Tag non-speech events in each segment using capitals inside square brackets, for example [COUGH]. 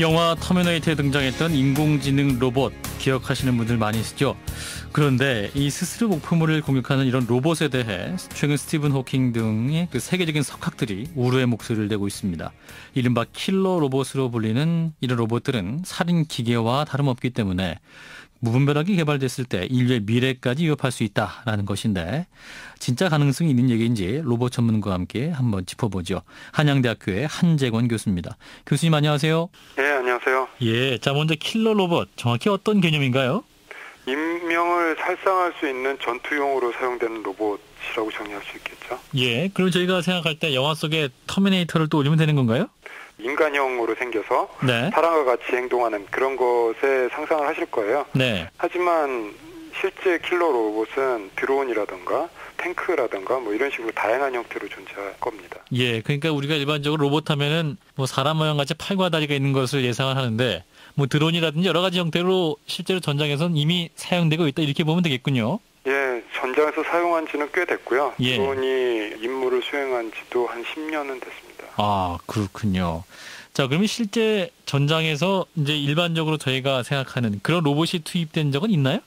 영화 터미네이터에 등장했던 인공지능 로봇 기억하시는 분들 많이 있죠. 그런데 이 스스로 목표물을 공격하는 이런 로봇에 대해 최근 스티븐 호킹 등의 그 세계적인 석학들이 우려의 목소리를 내고 있습니다. 이른바 킬러 로봇으로 불리는 이런 로봇들은 살인 기계와 다름없기 때문에 무분별하게 개발됐을 때 인류의 미래까지 위협할 수 있다라는 것인데 진짜 가능성이 있는 얘기인지 로봇 전문가와 함께 한번 짚어보죠. 한양대학교의 한재권 교수입니다. 교수님 안녕하세요. 네, 안녕하세요. 예, 자 먼저 킬러 로봇 정확히 어떤 개념인가요? 인명을 살상할 수 있는 전투용으로 사용되는 로봇이라고 정의할 수 있겠죠. 예, 그럼 저희가 생각할 때 영화 속에 터미네이터를 또 올리면 되는 건가요? 인간형으로 생겨서 네. 사람과 같이 행동하는 그런 것에 상상을 하실 거예요. 네. 하지만 실제 킬러 로봇은 드론이라든가 탱크라든가 뭐 이런 식으로 다양한 형태로 존재할 겁니다. 예, 그러니까 우리가 일반적으로 로봇 하면은 뭐 사람 모양 같이 팔과 다리가 있는 것을 예상을 하는데 뭐 드론이라든지 여러 가지 형태로 실제로 전장에서는 이미 사용되고 있다 이렇게 보면 되겠군요. 예, 전장에서 사용한 지는 꽤 됐고요. 예. 드론이 임무를 수행한 지도 한 10년은 됐습니다. 아, 그렇군요. 자, 그러면 실제 전장에서 이제 일반적으로 저희가 생각하는 그런 로봇이 투입된 적은 있나요?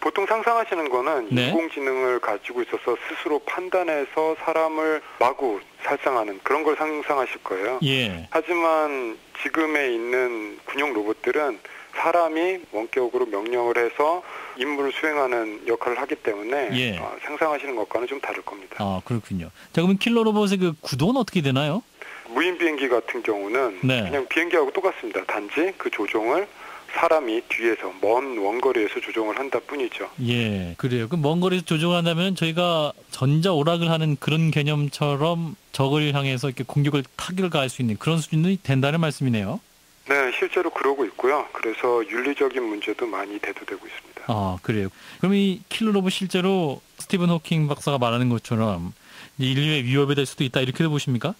보통 상상하시는 거는 네. 인공지능을 가지고 있어서 스스로 판단해서 사람을 마구 살상하는 그런 걸 상상하실 거예요. 예. 하지만 지금에 있는 군용 로봇들은 사람이 원격으로 명령을 해서 임무를 수행하는 역할을 하기 때문에 예. 어, 상상하시는 것과는 좀 다를 겁니다. 아, 그렇군요. 자, 그러면 킬러 로봇의 그 구도는 어떻게 되나요? 무인 비행기 같은 경우는 네. 그냥 비행기하고 똑같습니다. 단지 그 조종을 사람이 뒤에서 먼 원거리에서 조종을 한다 뿐이죠. 예, 그래요. 그먼 거리에서 조종한다면 저희가 전자 오락을 하는 그런 개념처럼 적을 향해서 이렇게 공격을 타격을 가할 수 있는 그런 수준이 된다는 말씀이네요. 네, 실제로 그러고 있고요. 그래서 윤리적인 문제도 많이 대두되고 있습니다. 아, 그래요. 그럼 이 킬러 로봇 실제로 스티븐 호킹 박사가 말하는 것처럼 인류의 위협이 될 수도 있다 이렇게 보십니까?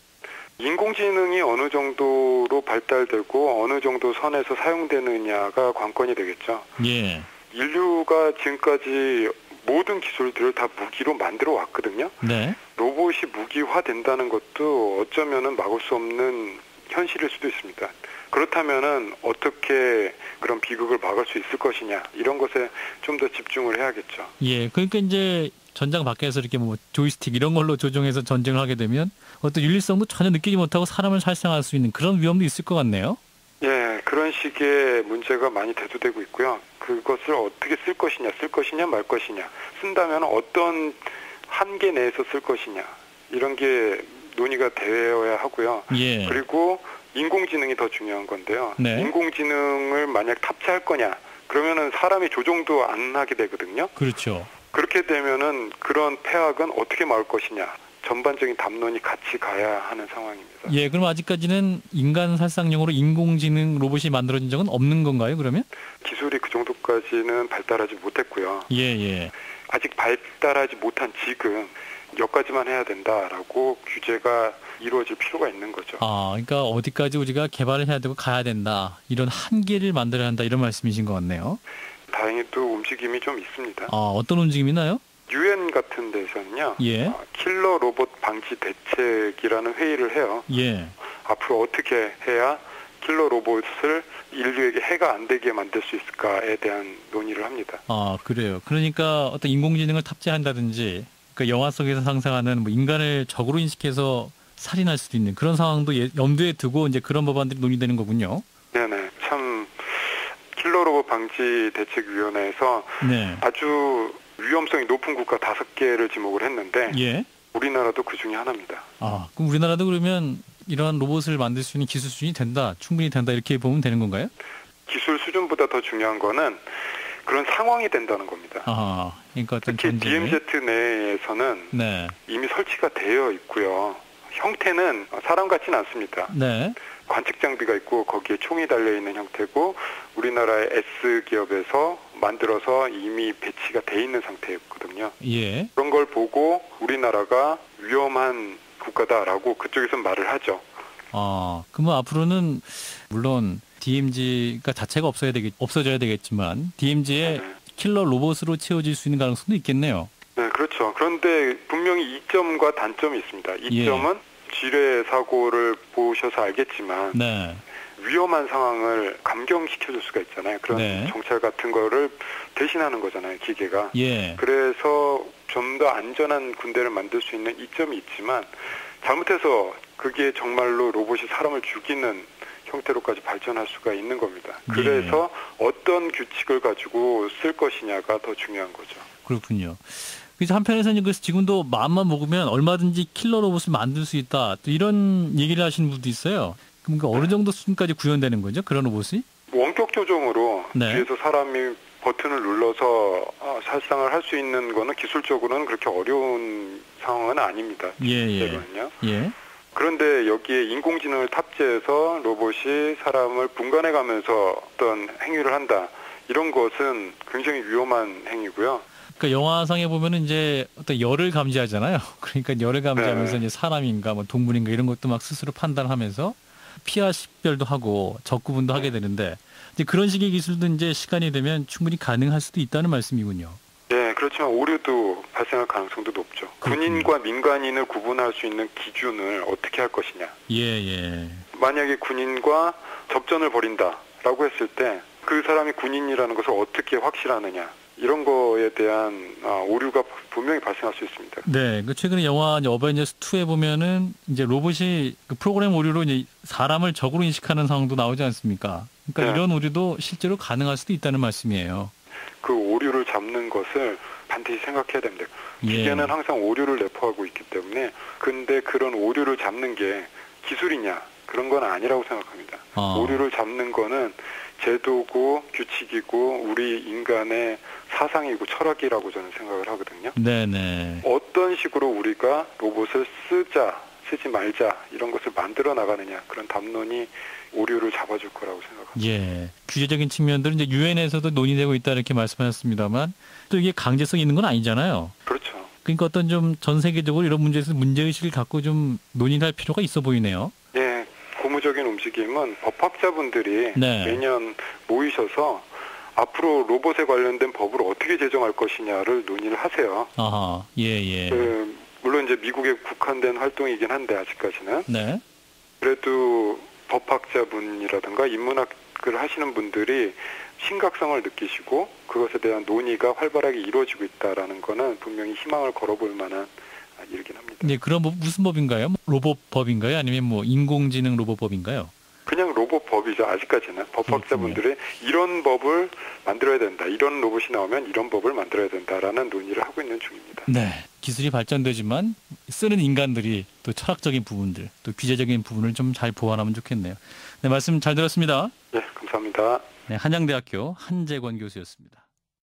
인공지능이 어느 정도로 발달되고 어느 정도 선에서 사용되느냐가 관건이 되겠죠. 예. 인류가 지금까지 모든 기술들을 다 무기로 만들어 왔거든요. 네. 로봇이 무기화된다는 것도 어쩌면은 막을 수 없는 현실일 수도 있습니다. 그렇다면은 어떻게 그런 비극을 막을 수 있을 것이냐 이런 것에 좀 더 집중을 해야겠죠. 예. 그러니까 이제 전장 밖에서 이렇게 뭐 조이스틱 이런 걸로 조종해서 전쟁을 하게 되면 어떤 윤리성도 전혀 느끼지 못하고 사람을 살상할 수 있는 그런 위험도 있을 것 같네요. 예, 그런 식의 문제가 많이 대두되고 있고요. 그것을 어떻게 쓸 것이냐, 쓸 것이냐, 말 것이냐, 쓴다면 어떤 한계 내에서 쓸 것이냐, 이런 게 논의가 되어야 하고요. 예. 그리고 인공지능이 더 중요한 건데요. 네. 인공지능을 만약 탑재할 거냐, 그러면은 사람이 조종도 안 하게 되거든요. 그렇죠. 그렇게 되면은 그런 폐악은 어떻게 막을 것이냐, 전반적인 담론이 같이 가야 하는 상황입니다. 예, 그럼 아직까지는 인간 살상용으로 인공지능 로봇이 만들어진 적은 없는 건가요, 그러면? 기술이 그 정도까지는 발달하지 못했고요. 예, 예. 아직 발달하지 못한 지금 여기까지만 해야 된다라고 규제가 이루어질 필요가 있는 거죠. 아, 그러니까 어디까지 우리가 개발을 해야 되고 가야 된다. 이런 한계를 만들어야 한다. 이런 말씀이신 것 같네요. 다행히 또 움직임이 좀 있습니다. 아, 어떤 움직임이 나요? 유엔 같은 데서는요. 예. 어, 킬러 로봇 방지 대책이라는 회의를 해요. 예. 앞으로 어떻게 해야 킬러 로봇을 인류에게 해가 안 되게 만들 수 있을까에 대한 논의를 합니다. 아, 그래요. 그러니까 어떤 인공지능을 탑재한다든지 그 영화 속에서 상상하는 뭐 인간을 적으로 인식해서 살인할 수도 있는 그런 상황도 예- 염두에 두고 이제 그런 법안들이 논의되는 거군요. 네네. 참 킬러 로봇 방지 대책위원회에서 네. 아주 위험성이 높은 국가 다섯 개를 지목을 했는데 예. 우리나라도 그 중에 하나입니다. 아, 그럼 우리나라도 그러면 이러한 로봇을 만들 수 있는 기술 수준이 된다, 충분히 된다 이렇게 보면 되는 건가요? 기술 수준보다 더 중요한 거는 그런 상황이 된다는 겁니다. 아, 그러니까 어떤 특히 DMZ 내에서는 네, 이미 설치가 되어 있고요. 형태는 사람 같지는 않습니다. 네, 관측 장비가 있고 거기에 총이 달려 있는 형태고 우리나라의 S 기업에서 만들어서 이미 배치가 돼 있는 상태였거든요. 예, 그런 걸 보고 우리나라가 위험한 국가다라고 그쪽에서 말을 하죠. 아, 그러면 앞으로는 물론 DMZ가 자체가 없어야 되겠, 없어져야 되겠지만 DMZ의 네. 킬러 로봇으로 채워질 수 있는 가능성도 있겠네요. 네, 그렇죠. 그런데 분명히 이점과 단점이 있습니다. 예. 이점은 지뢰 사고를 보셔서 알겠지만 네, 위험한 상황을 감경시켜줄 수가 있잖아요. 그런 네. 정찰 같은 거를 대신하는 거잖아요, 기계가. 예. 그래서 좀 더 안전한 군대를 만들 수 있는 이점이 있지만 잘못해서 그게 정말로 로봇이 사람을 죽이는 형태로까지 발전할 수가 있는 겁니다. 예. 그래서 어떤 규칙을 가지고 쓸 것이냐가 더 중요한 거죠. 그렇군요. 그래서 한편에서는 그래서 지금도 마음만 먹으면 얼마든지 킬러 로봇을 만들 수 있다. 또 이런 얘기를 하시는 분도 있어요. 그러니까 어느 정도 수준까지 구현되는 거죠? 그런 로봇이? 원격 조종으로 네. 뒤에서 사람이 버튼을 눌러서 어, 살상을 할 수 있는 거는 기술적으로는 그렇게 어려운 상황은 아닙니다. 예, 예. 예. 그런데 여기에 인공지능을 탑재해서 로봇이 사람을 분간해 가면서 어떤 행위를 한다. 이런 것은 굉장히 위험한 행위고요. 그러니까 영화상에 보면은 이제 어떤 열을 감지하잖아요. [LAUGHS] 그러니까 열을 감지하면서 네. 이제 사람인가 뭐 동물인가 이런 것도 막 스스로 판단하면서 피하 식별도 하고 적 구분도 하게 되는데 이제 그런 식의 기술도 이제 시간이 되면 충분히 가능할 수도 있다는 말씀이군요. 예, 그렇지만 오류도 발생할 가능성도 높죠. 그렇군요. 군인과 민간인을 구분할 수 있는 기준을 어떻게 할 것이냐. 예, 예. 만약에 군인과 접전을 벌인다라고 했을 때 그 사람이 군인이라는 것을 어떻게 확실하느냐. 이런 거에 대한 아, 오류가 분명히 발생할 수 있습니다. 네, 그 최근에 영화 어벤져스 2에 보면은 이제 로봇이 그 프로그램 오류로 이제 사람을 적으로 인식하는 상황도 나오지 않습니까? 그러니까 네. 이런 오류도 실제로 가능할 수도 있다는 말씀이에요. 그 오류를 잡는 것을 반드시 생각해야 됩니다. 예. 기계는 항상 오류를 내포하고 있기 때문에 근데 그런 오류를 잡는 게 기술이냐 그런 건 아니라고 생각합니다. 아. 오류를 잡는 거는 제도고 규칙이고 우리 인간의 사상이고 철학이라고 저는 생각을 하거든요. 네네. 어떤 식으로 우리가 로봇을 쓰자 쓰지 말자 이런 것을 만들어 나가느냐 그런 담론이 오류를 잡아줄 거라고 생각합니다. 예. 규제적인 측면들은 이제 유엔에서도 논의되고 있다 이렇게 말씀하셨습니다만 또 이게 강제성 있는 건 아니잖아요. 그렇죠. 그러니까 어떤 좀 전 세계적으로 이런 문제에서 문제 의식을 갖고 좀 논의할 필요가 있어 보이네요. 예, 고무적인 움직임은 법학자분들이 네. 매년 모이셔서 앞으로 로봇에 관련된 법을 어떻게 제정할 것이냐를 논의를 하세요. 아하. 예, 예. 그, 물론 이제 미국에 국한된 활동이긴 한데 아직까지는 네. 그래도 법학자분이라든가 인문학을 하시는 분들이 심각성을 느끼시고 그것에 대한 논의가 활발하게 이루어지고 있다라는 거는 분명히 희망을 걸어볼 만한 일이긴 합니다. 네, 그런 법 무슨 법인가요? 로봇 법인가요? 아니면 뭐 인공지능 로봇 법인가요? 그냥 로봇 법이죠 아직까지는 법학자분들이 이런 법을 만들어야 된다 이런 로봇이 나오면 이런 법을 만들어야 된다라는 논의를 하고 있는 중입니다. 네. 기술이 발전되지만 쓰는 인간들이 또 철학적인 부분들, 또 규제적인 부분을 좀 잘 보완하면 좋겠네요. 네, 말씀 잘 들었습니다. 예, 감사합니다. 네, 한양대학교 한재권 교수였습니다.